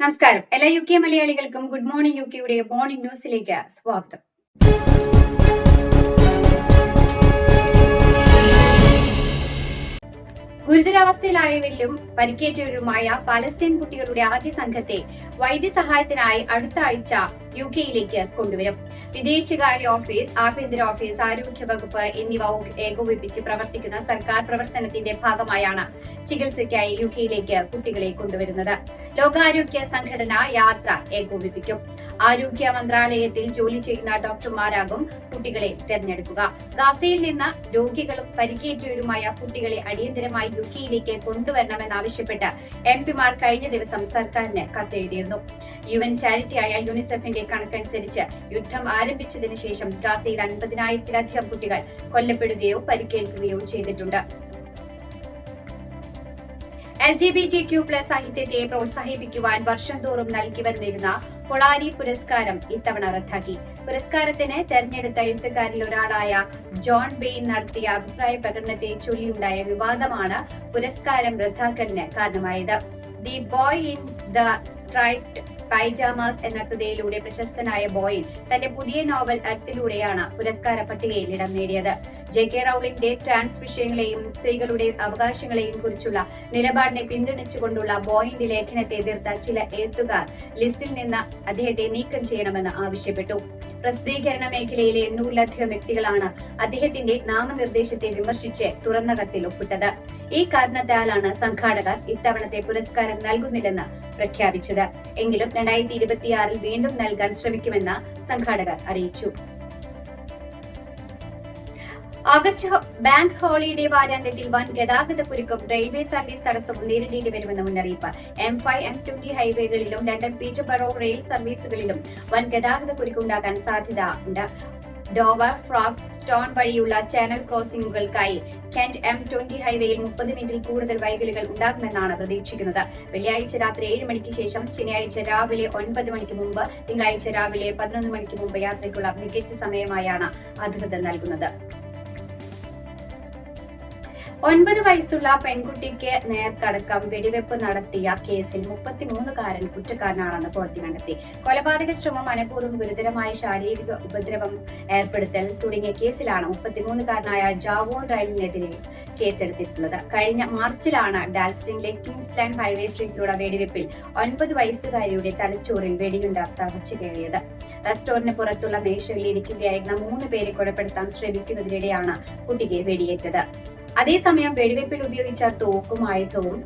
നമസ്കാരം. എല്ലാ U K മലയാളികൾക്കും ഗുഡ് മോർണിംഗ് യു കെയുടെ മോർണിംഗ് ന്യൂസിലേക്ക് സ്വാഗതം. ഗുരുതരാവസ്ഥയിലായവരിലും പരിക്കേറ്റവരുമായ പലസ്തീൻ കുട്ടികളുടെ ആദ്യ സംഘത്തെ വൈദ്യസഹായത്തിനായി അടുത്ത ആഴ്ച യു കെയിലേക്ക് കൊണ്ടുവരും. വിദേശകാര്യ ഓഫീസ് ആഭ്യന്തര ഓഫീസ് ആരോഗ്യ വകുപ്പ് എന്നിവ ഏകോപിപ്പിച്ച് പ്രവർത്തിക്കുന്ന സർക്കാർ പ്രവർത്തനത്തിന്റെ ഭാഗമായാണ് ചികിത്സയ്ക്കായി യു കെയിലേക്ക് കുട്ടികളെ കൊണ്ടുവരുന്നത്. ലോകാരോഗ്യ സംഘടന യാത്ര ഏകോപിപ്പിക്കും. ആരോഗ്യ മന്ത്രാലയത്തിൽ ജോലി ചെയ്യുന്ന ഡോക്ടർമാരാകും കുട്ടികളെ തെരഞ്ഞെടുക്കുക. ഗാസയിൽ നിന്ന് രോഗികളും പരിക്കേറ്റവരുമായ കുട്ടികളെ അടിയന്തരമായി യു കെയിലേക്ക് കൊണ്ടുവരണമെന്നാവശ്യപ്പെട്ട് എം പിമാർ കഴിഞ്ഞ ദിവസം സർക്കാരിന് കത്തെഴുതിയിരുന്നു. യു എൻ ചാരിറ്റിയായ യുണിസെഫിന്റെ കണക്കനുസരിച്ച് യുദ്ധം ആരംഭിച്ചതിനു ശേഷം ഗാസയിൽ അൻപതിനായിരത്തിലധികം കുട്ടികൾ കൊല്ലപ്പെടുകയോ പരിക്കേൽക്കുകയോ ചെയ്തിട്ടുണ്ട്. L G B T Q plus സാഹിത്യത്തെ പ്രോത്സാഹിപ്പിക്കുവാൻ വർഷം തോറും നൽകി വന്നിരുന്ന പൊളാനി പുരസ്കാരം ഇത്തവണ റദ്ദാക്കി. പുരസ്കാരത്തിന് തെരഞ്ഞെടുത്ത എഴുത്തുകാരിൽ ഒരാളായ ജോൺ ബെയിൻ നടത്തിയ അഭിപ്രായ പ്രകടനത്തെ ചൊല്ലിയുണ്ടായ വിവാദമാണ് പുരസ്കാരം റദ്ദാക്കലിന് കാരണമായത്. The boy in the striped pyjamas എന്ന കൃതിയിലൂടെ പ്രശസ്തനായ ബോയിൻ തന്റെ പുതിയ നോവൽ അർത്തിലൂടെയാണ് പുരസ്കാര പട്ടികയിൽ ഇടം നേടിയത്. ജെ കെ റൌളിന്റെ ട്രാൻസ് വിഷയങ്ങളെയും സ്ത്രീകളുടെ അവകാശങ്ങളെയും കുറിച്ചുള്ള നിലപാടിനെ പിന്തുണച്ചുകൊണ്ടുള്ള ബോയിന്റെ ലേഖനത്തെ എതിർത്ത ചില എഴുത്തുകാർ ലിസ്റ്റിൽ നിന്ന് അദ്ദേഹത്തെ നീക്കം ചെയ്യണമെന്ന് ആവശ്യപ്പെട്ടു. പ്രസിദ്ധീകരണ മേഖലയിലെ എണ്ണൂറിലധികം വ്യക്തികളാണ് അദ്ദേഹത്തിന്റെ നാമനിർദ്ദേശത്തെ വിമർശിച്ച് തുറന്ന കത്തിൽ ഒപ്പിട്ടത്. ഈ കാരണത്താലാണ് സംഘാടകർ ഇത്തവണത്തെ പുരസ്കാരം നൽകുന്നില്ലെന്ന് പ്രഖ്യാപിച്ചത്. എങ്കിലും രണ്ടായിരത്തി ഇരുപത്തിയാറിൽ വീണ്ടും നൽകാൻ ശ്രമിക്കുമെന്ന് സംഘാടകർ അറിയിച്ചു. ഓഗസ്റ്റ് ബാങ്ക് ഹോളിഡേ വാരാന്ത്യത്തിൽ വൻ ഗതാഗത കുരുക്കും റെയിൽവേ സർവീസ് തടസ്സവും നേരിടേണ്ടി വരുമെന്ന മുന്നറിയിപ്പ്. എം ഫൈവ് എം ട്വന്റി ഹൈവേകളിലും ലണ്ടൻ പീറ്റർബറോ റെയിൽ സർവീസുകളിലും വൻ ഗതാഗത കുരുക്കുണ്ടാകാൻ സാധ്യത ഉണ്ട്. ഡോവർ ഫ്രോക് സ്റ്റോൺ വഴിയുള്ള ചാനൽ ക്രോസിംഗുകൾക്കായി കെന്റ് എം ട്വന്റി ഹൈവേയിൽ മുപ്പത് മിനിറ്റിൽ കൂടുതൽ വൈകലുകൾ ഉണ്ടാകുമെന്നാണ് പ്രതീക്ഷിക്കുന്നത്. വെള്ളിയാഴ്ച രാത്രി ഏഴ് മണിക്ക് ശേഷം ശനിയാഴ്ച രാവിലെ ഒൻപത് മണിക്ക് മുമ്പ് തിങ്കളാഴ്ച രാവിലെ പതിനൊന്ന് മണിക്ക് മുമ്പ് യാത്രയ്ക്കുള്ള മികച്ച സമയമായാണ് അധികൃതർ നൽകുന്നത്. ഒൻപത് വയസ്സുള്ള പെൺകുട്ടിക്ക് നേർക്കടക്കം വെടിവെപ്പ് നടത്തിയ കേസിൽ മുപ്പത്തിമൂന്നുകാരൻ കുറ്റക്കാരനാണെന്ന് കോടതി കണ്ടെത്തി കൊലപാതക ശ്രമം മനഃപൂർവം ഗുരുതരമായ ശാരീരിക ഉപദ്രവം ഏർപ്പെടുത്തൽ തുടങ്ങിയ കേസിലാണ് മുപ്പത്തിമൂന്നുകാരനായ ജാവോൺ റൈലിനെതിരെ കേസെടുത്തിട്ടുള്ളത്. കഴിഞ്ഞ മാർച്ചിലാണ് ഡാൽസ്റ്റിംഗിലെ കിങ്സ്ലാൻഡ് ഹൈവേ സ്ട്രീറ്റിലൂടെ വെടിവെപ്പിൽ ഒൻപത് വയസ്സുകാരിയുടെ തലച്ചോറിൽ വെടിയുണ്ട തറച്ചു കയറിയത്. റെസ്റ്റോറന്റിന് പുറത്തുള്ള മേശയിൽ ഇരിക്കുകയായിരുന്ന മൂന്ന് പേരെ കൊലപ്പെടുത്താൻ ശ്രമിക്കുന്നതിനിടെയാണ് കുട്ടിക്ക് വെടിയേറ്റത്. അതേസമയം വെടിവെപ്പിൽ ഉപയോഗിച്ച തോക്കും ആയുധവും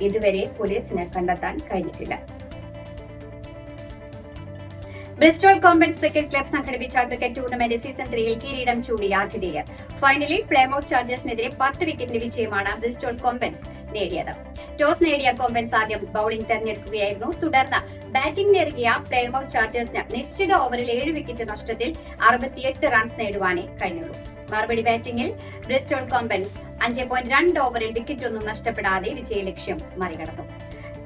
ഇതുവരെ പോലീസിന് കണ്ടെത്താൻ കഴിഞ്ഞിട്ടില്ല. ബ്രിസ്റ്റോൾ കോമ്പൻസ് ക്രിക്കറ്റ് ക്ലബ് സംഘടിപ്പിച്ച ക്രിക്കറ്റ് ടൂർണമെന്റ് സീസൺ ത്രീയിൽ കിരീടം ചൂടി ആതിഥേയർ. ഫൈനലിൽ പ്ലേമൌട്ട് ചാർജേഴ്സിനെതിരെ പത്ത് വിക്കറ്റിന്റെ വിജയമാണ് ബ്രിസ്റ്റോൾ കോമ്പൻസ് നേടിയത്. ടോസ് നേടിയ കോമ്പൻസ് ആദ്യം ബൌളിംഗ് തെരഞ്ഞെടുക്കുകയായിരുന്നു. തുടർന്ന് ബാറ്റിംഗ് നേടിയ പ്ലേമൌട്ട് ചാർജേഴ്സിന് നിശ്ചിത ഓവറിൽ ഏഴ് വിക്കറ്റ് നഷ്ടത്തിൽ അറുപത്തിയെട്ട് റൺസ് നേടുവാനേ കഴിഞ്ഞുള്ളൂ. മറുപടി ബാറ്റിംഗിൽ ബ്രിസ്റ്റോൾ കോമ്പൻസ് അഞ്ച് പോയിന്റ് രണ്ട് ഓവറിൽ വിക്കറ്റ് ഒന്നും നഷ്ടപ്പെടാതെ വിജയലക്ഷ്യം മറികടന്നു.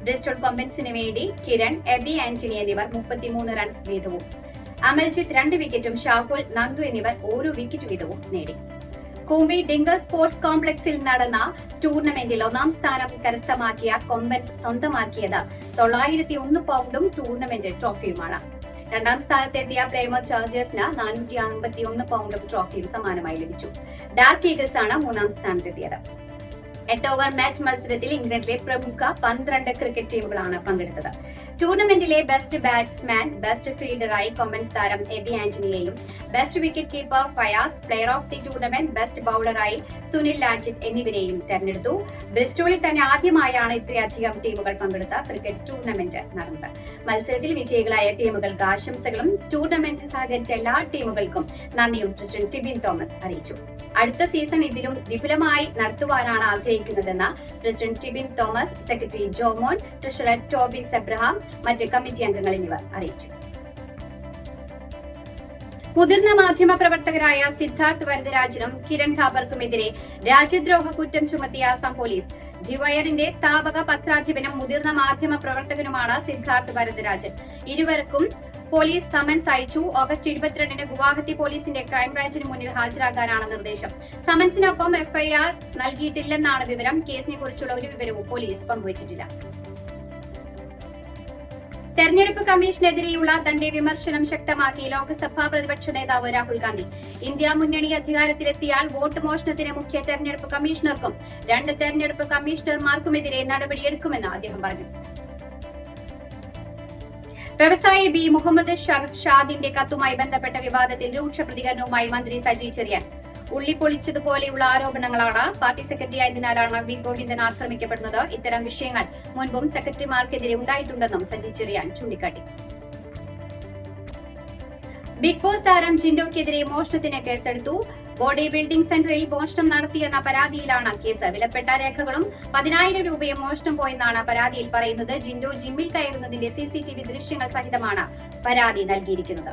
ബ്രിസ്റ്റോൾ കോമ്പൻസിന് വേണ്ടി കിരൺ എബി ആന്റണി എന്നിവർ മുപ്പത്തിമൂന്ന് റൺസ് വീതവും. അമൽജിത്ത് രണ്ട് വിക്കറ്റും ഷാഹുൽ നന്ദു എന്നിവർ ഓരോ വിക്കറ്റ് വീതവും നേടി. കൂമ്പി ഡിംഗർ സ്പോർട്സ് കോംപ്ലക്സിൽ നടന്ന ടൂർണമെന്റിൽ ഒന്നാം സ്ഥാനം കരസ്ഥമാക്കിയ കൊമ്പൻസ് സ്വന്തമാക്കിയത് തൊള്ളായിരത്തി ഒന്ന് പൗണ്ടും ടൂർണമെന്റ് ട്രോഫിയുമാണ്. രണ്ടാം സ്ഥാനത്തെത്തിയ പ്ലേമർ ചാർജേഴ്സിന് നാനൂറ്റി അമ്പത്തി ഒന്ന് പൗണ്ടും ട്രോഫിയും സമാനമായി ലഭിച്ചു. ഡാർക്ക് ഈഗിൾസ് ആണ് മൂന്നാം സ്ഥാനത്തെത്തിയത്. എട്ട് ഓവർ മാച്ച് മത്സരത്തിൽ ഇംഗ്ലണ്ടിലെ പ്രമുഖ പന്ത്രണ്ട് ക്രിക്കറ്റ് ടീമുകളാണ് പങ്കെടുത്തത്. ടൂർണമെന്റിലെ ബെസ്റ്റ് ബാറ്റ്സ്മാൻ ബെസ്റ്റ് ഫീൽഡറായി കൊമൻസ് താരം AB ആന്റണിയെയും best wicket keeper Fayas player of the tournament best ബൌളറായി Sunil Lajith എന്നിവരെയും തെരഞ്ഞെടുത്തു. ബ്രിസ്റ്റോളിൽ തന്നെ ആദ്യമായാണ് ഇത്രയധികം ടീമുകൾ പങ്കെടുത്ത ക്രിക്കറ്റ് ടൂർണമെന്റ് നടന്നത്. മത്സരത്തിൽ വിജയികളായ ടീമുകൾക്ക് ആശംസകളും ടൂർണമെന്റിൽ സഹകരിച്ച എല്ലാ ടീമുകൾക്കും നന്ദിയും. പ്രസിഡന്റ് ടിബിൻ തോമസ് അറിയിച്ചു. അടുത്ത സീസൺ ഇതിലും വിപുലമായി നടത്തുവാനാണ് ആഗ്രഹിക്കുന്നതെന്ന് president Tibin Thomas secretary Jomon treasurer Tobins Abraham മറ്റ് കമ്മിറ്റി അംഗങ്ങൾ എന്നിവർ അറിയിച്ചു. മുതിർന്ന മാധ്യമ പ്രവർത്തകരായ സിദ്ധാർത്ഥ് വരദരാജനും കിരൺ ഖാബർക്കുമെതിരെ രാജ്യദ്രോഹ കുറ്റം ചുമത്തിയ അസം പോലീസ് ഡിവയറിന്റെ സ്ഥാപക പത്രാധിപനും മുതിർന്ന മാധ്യമ പ്രവർത്തകനുമാണ് സിദ്ധാർത്ഥ് ഭരതരാജൻ. ഇരുവർക്കും പോലീസ് സമൻസ് അയച്ചു. ഓഗസ്റ്റ് ഇരുപത്തിരണ്ടിന് ഗുവാഹത്തി പോലീസിന്റെ ക്രൈംബ്രാഞ്ചിന് മുന്നിൽ ഹാജരാകാനാണ് നിർദ്ദേശം. സമൻസിനൊപ്പം എഫ്ഐആർ നൽകിയിട്ടില്ലെന്നാണ് വിവരം. കേസിനെ കുറിച്ചുള്ള ഒരു വിവരവും പോലീസ് പങ്കുവച്ചിട്ടില്ല. തെരഞ്ഞെടുപ്പ് കമ്മീഷനെതിരെയുള്ള തന്റെ വിമർശനം ശക്തമാക്കി ലോക്സഭാ പ്രതിപക്ഷ നേതാവ് രാഹുൽ ഗാന്ധി. ഇന്ത്യ മുന്നണി അധികാരത്തിലെത്തിയാൽ വോട്ട് മോഷണത്തിന് മുഖ്യ തെരഞ്ഞെടുപ്പ് കമ്മീഷണർക്കും രണ്ട് തെരഞ്ഞെടുപ്പ് കമ്മീഷണർമാർക്കുമെതിരെ നടപടിയെടുക്കുമെന്ന് അദ്ദേഹം പറഞ്ഞു. വ്യവസായി ബി മുഹമ്മദ് ഷാദിന്റെ കത്തുമായി ബന്ധപ്പെട്ട വിവാദത്തിൽ രൂക്ഷ പ്രതികരണവുമായി മന്ത്രി സജി ചെറിയാൻ. ഉള്ളി പൊളിച്ചതുപോലെയുള്ള ആരോപണങ്ങളാണ് പാർട്ടി സെക്രട്ടറി ആയതിനാലാണ് വി ഗോവിന്ദൻ ആക്രമിക്കപ്പെടുന്നത്. ഇത്തരം വിഷയങ്ങൾ മുൻപും സെക്രട്ടറിമാർക്കെതിരെ ഉണ്ടായിട്ടുണ്ടെന്നും സജി ചെറിയാൻ ചൂണ്ടിക്കാട്ടി. ബിഗ് ബോസ് താരം ചിൻഡോക്കെതിരെ മോഷണത്തിന് കേസെടുത്തു. ബോഡി ബിൽഡിംഗ് സെന്ററിൽ മോഷണം നടത്തിയെന്ന പരാതിയിലാണ് കേസ്. വിലപ്പെട്ട രേഖകളും പതിനായിരം രൂപയും മോഷണം പോയെന്നാണ് പരാതിയിൽ പറയുന്നത്. ജിൻഡോ ജിമ്മിൽ കയറുന്നതിന്റെ സിസിടിവി ദൃശ്യങ്ങൾ സഹിതമാണ് പരാതി നൽകിയിരിക്കുന്നത്.